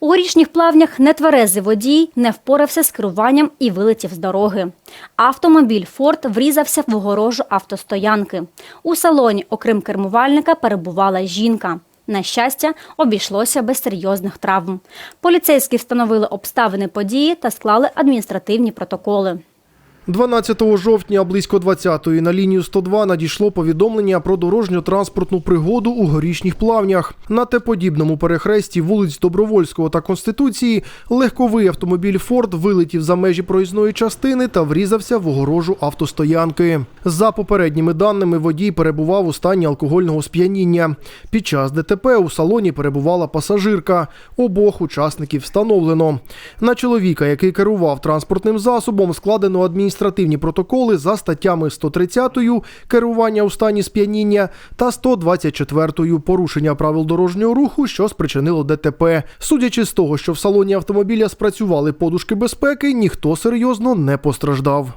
У горішніх плавнях нетверезий водій не впорався з керуванням і вилетів з дороги. Автомобіль «Форд» врізався в огорожу автостоянки. У салоні, окрім кермувальника, перебувала жінка. На щастя, обійшлося без серйозних травм. Поліцейські встановили обставини події та склали адміністративні протоколи. 12 жовтня близько 20-ї на лінію 102 надійшло повідомлення про дорожньо-транспортну пригоду у горішніх плавнях. На теподібному перехресті вулиць Добровольського та Конституції легковий автомобіль Форд вилетів за межі проїзної частини та врізався в огорожу автостоянки. За попередніми даними, водій перебував у стані алкогольного сп'яніння. Під час ДТП у салоні перебувала пасажирка. Обох учасників встановлено. На чоловіка, який керував транспортним засобом, складено адміністративні протоколи за статтями 130 керування у стані сп'яніння та 124 порушення правил дорожнього руху, що спричинило ДТП. Судячи з того, що в салоні автомобіля спрацювали подушки безпеки, ніхто серйозно не постраждав.